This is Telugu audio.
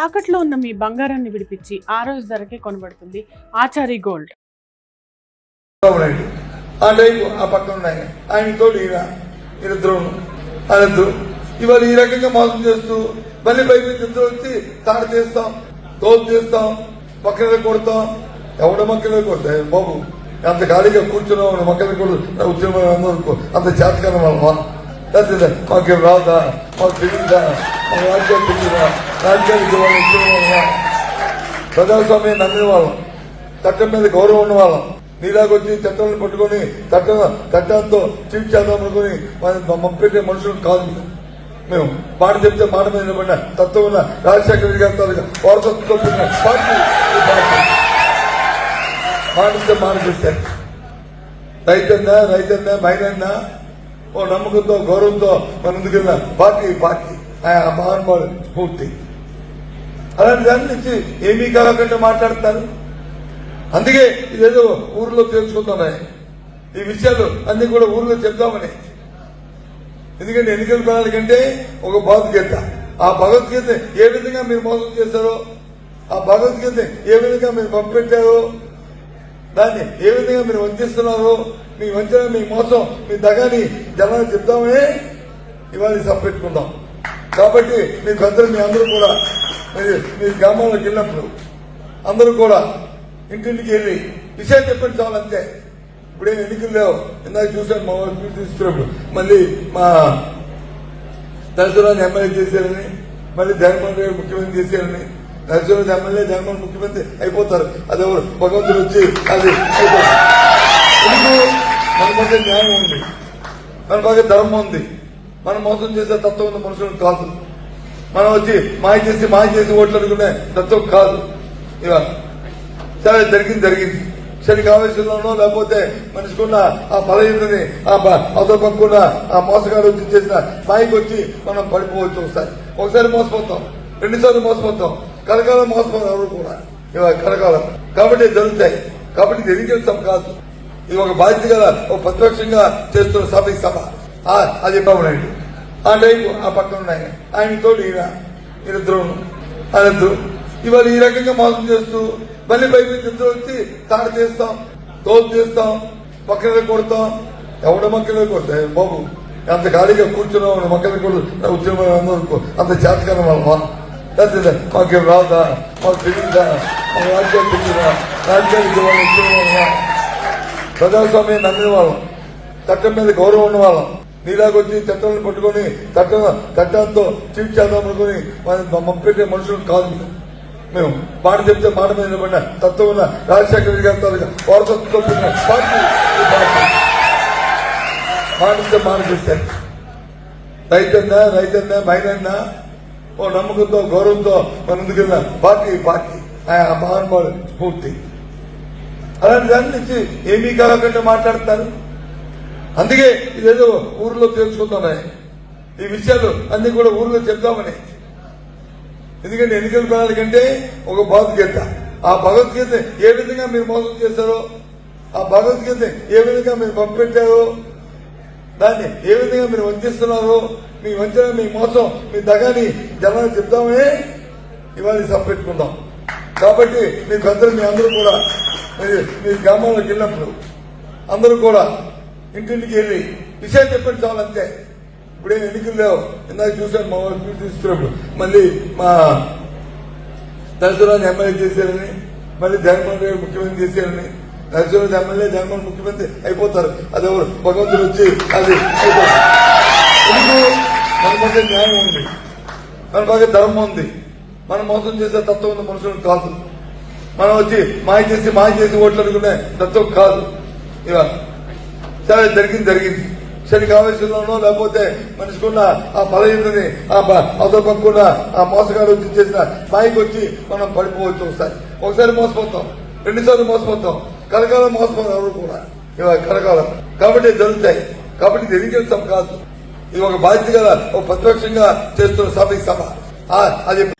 తాకట్లో ఉన్న మీ బంగారాన్ని విడిపించి ఆ రోజు ధరకే కొనబడుతుంది ఆచారి గోల్డ్. ఆ టైపు ఆ పక్కన ఉన్నాయి. తోడు ఈయన వాళ్ళిద్దరు ఇవాళ ఈ రకంగా మోసం చేస్తూ మళ్ళీ బయట నుంచి ఇద్దరు వచ్చి తాడు చేస్తాం తోలు చేస్తాం మొక్కలు కొడతాం. ఎవడ మొక్కలు కొడతాయి? బాబు? అంత ఖాళీగా కూర్చున్నాం మక్కలు కూడా ఉద్యమం అందరూ అంత చేతకాలం వాళ్ళ లేకపోతే మాకు రాదా మాకు తెలియదా మాకు రాజ్యాలు తెలియదా రాజ్యానికి ఇవ్వాలి ఉద్యమం ప్రజాస్వామ్యం నమ్మిన వాళ్ళం చట్టం మీద గౌరవం ఉన్న వాళ్ళం నీలాగొచ్చి చట్టాలను పట్టుకొని చట్ట చట్టంతో చీట్ చేద్దాం అనుకుని పంపించే మనుషులు కాదు మేము. మాట చెప్తే మాట మీద నిలబడిన తత్వం ఉన్న రాజశేఖర రెడ్డి గారి తాలూకా వారసత్వంతో పుట్టిన పార్టీ పార్టీ. మాట ఇస్తే మాట చేశారు రైతన్నా రైతన్నా మైనన్నా ఓ నమ్మకంతో గౌరవంతో మన ముందుకెళ్ళిన పార్టీ పార్టీ ఆ మహానుభావుడు స్ఫూర్తి. అలాంటి దాని నుంచి ఏమీ కాకుండా మాట్లాడతారు అందుకే ఇదేదో ఊర్లో తెలుసుకుంటున్నాయి ఈ విషయాలు అన్ని కూడా ఊర్లో చెప్దామని. ఎందుకంటే ఎన్నికల ప్రణాళికంటే ఒక భగవద్గీత. ఆ భగవద్గీత ఏ విధంగా మీరు మోసం చేశారో ఆ భగవద్గీత ఏ విధంగా మీరు పంపెట్టారో దాన్ని ఏ విధంగా మీరు వంచిస్తున్నారో మీ వంచన మీ మోసం మీ దగాని జనాలు చెప్దామని ఇవాళ సభ కాబట్టి మీ పెద్దలు మీ అందరూ కూడా మీరు మీ గ్రామంలోకి వెళ్ళినప్పుడు అందరూ కూడా ఇంటింటికి వెళ్ళి విషయం చెప్పండి చాలు అంతే. ఏం ఎన్నికలు లేవు. ఇందాక చూశాను మా వాళ్ళు స్పీచ్ తీసుకున్నప్పుడు. మళ్ళీ మా దర్శనాన్ని ఎమ్మెల్యే చేశారని మళ్ళీ జగన్మోహన్ రెడ్డి ముఖ్యమంత్రి చేశారని దర్శనం ఎమ్మెల్యే జగన్మోహన్ ముఖ్యమంత్రి అయిపోతారు. అది భగవంతుడు వచ్చి అది అయిపోతారు. ఎందుకు? మన మధ్య న్యాయం ఉంది. మన మధ్య ధర్మం ఉంది. మనం మోసం చేసే తత్వం ఉన్న మనుషులు కాదు. మనం వచ్చి మాయ చేసి మాయ చేసి ఓట్లు అనుకునే తత్వం కాదు. ఇవాళ సరే జరిగింది జరిగింది. శని ఆవేశంలోనో లేకపోతే మనిషికున్న ఆ బలహీనని ఆ అదో ఆ మోసగాడు వచ్చి చేసిన స్థాయికి వచ్చి మనం పడిపోవచ్చు ఒకసారి. ఒకసారి మోసపోతాం. రెండుసార్లు మోసపోతాం. కలకాలం మోసపోతాం ఎవరు కూడా. ఇవాళ కలకాలం. కాబట్టి జరుగుతాయి. కాబట్టి ఇది కాదు. ఇది ఒక బాధ్యత గల ఒక ప్రతిపక్షంగా చేస్తున్న సభ. సభ అది బాబునండి ఆ టైపు ఆ పక్కన ఉన్నాయి ఆయనతో ఈయన. వీరిద్దరు అనంతరం ఇవాళ ఈ రకంగా మోసం చేస్తూ మళ్ళీ బయట నుంచి ఇద్దరు వచ్చి తాడు చేస్తాం తోలు చేస్తాం మొక్కలు కొడతాం. ఎవడ మొక్కలు కొడతాయి బాబు అంత ఖాళీగా కూర్చున్నాం మొక్కలు కూడా ఉద్యమం అందరూ అంత చేతకాలం వాళ్ళ మాకు రాదా? మాకు తెలియదా? మాకు రాజ్యాలు రాజ్యానికి ప్రజాస్వామ్యం నమ్మిన వాళ్ళం. చట్టం మీద గౌరవం ఉన్న వాళ్ళం. నీలాగొచ్చి చట్టాలను పట్టుకుని చట్టం చట్టాలతో చీట్ చేద్దాం అనుకుని పంపించే మనుషులు కాదు మేము. మాట చెప్తే మాట మీద నిలబడిన తత్వం ఉన్న రాజశేఖర రెడ్డి గారి తాలూకా వారసత్వంతో పుట్టిన పార్టీ మాట ఇస్తే మాట చేశారు రైతన్నా రైతన్నా మైనన్నా ఓ నమ్మకంతో గౌరవంతో మన ముందుకెళ్ళిన పార్టీ పార్టీ. ఆయన మహానుభావుడు స్ఫూర్తి. అలాంటి దాని నుంచి ఏమీ కాకుండా మాట్లాడతారు. అందుకే ఇదేదో ఊర్లో తెలుసుకుంటున్నాయి ఈ విషయాలు అన్ని కూడా ఊర్లో చెప్దామని. ఎందుకంటే ఎన్నికల ప్రణాళికంటే ఒక భగవద్గీత. ఆ భగవద్గీత ఏ విధంగా మీరు మోసం చేశారో ఆ భగవద్గీత ఏ విధంగా మీరు పంపెట్టారో దాన్ని ఏ విధంగా మీరు వంచిస్తున్నారో మీ వంచన మీ మోసం మీ దగాని జనాలు చెప్దామని ఇవాళ సభ పెట్టుకుందాం. కాబట్టి మీ పెద్దలు మీ అందరూ కూడా మీ గ్రామంలోకి వెళ్ళినప్పుడు అందరూ కూడా ఇంటింటికి వెళ్ళి విషయం చెప్పండి చాలు అంతే. ఏం ఎన్నికలు లేవు. ఇందాక చూశాను మా వాళ్ళు తీసుకున్నప్పుడు. మళ్ళీ మా దర్శనాన్ని ఎమ్మెల్యే చేశారని మళ్ళీ జగన్మోహన్ రెడ్డి ముఖ్యమంత్రి చేశారని దర్శనం ఎమ్మెల్యే జగన్మోహన్ ముఖ్యమంత్రి అయిపోతారు. అది ఎవరు భగవంతుడు వచ్చి అది ఎందుకు? మన మధ్య న్యాయం ఉంది. మన మధ్య ధర్మం ఉంది. మనం మోసం చేసే తత్వం ఉన్న మనుషులు కాదు. మనం వచ్చి మాయ చేసి మాయ చేసి ఓట్లు అనుకునే తత్వం కాదు. ఇవాళ సరే జరిగింది జరిగింది. శని ఆవేశంలోనో లేకపోతే మనిషికున్న ఆ బలహీనని ఆ అదో ఆ మోసగాడు వచ్చి చేసిన స్థాయికి వచ్చి మనం పడిపోవచ్చు ఒకసారి. ఒకసారి మోసపోతాం. రెండుసార్లు మోసపోతాం. కలకాలం మోసపోతాం ఎవరు కూడా. ఇవాళ కలకాలం. కాబట్టి జరుగుతాయి. కాబట్టి తెలియజేస్తాం కాదు. ఇది ఒక బాధ్యత ఒక ప్రతిపక్షంగా చేస్తున్న సభ సభ. అది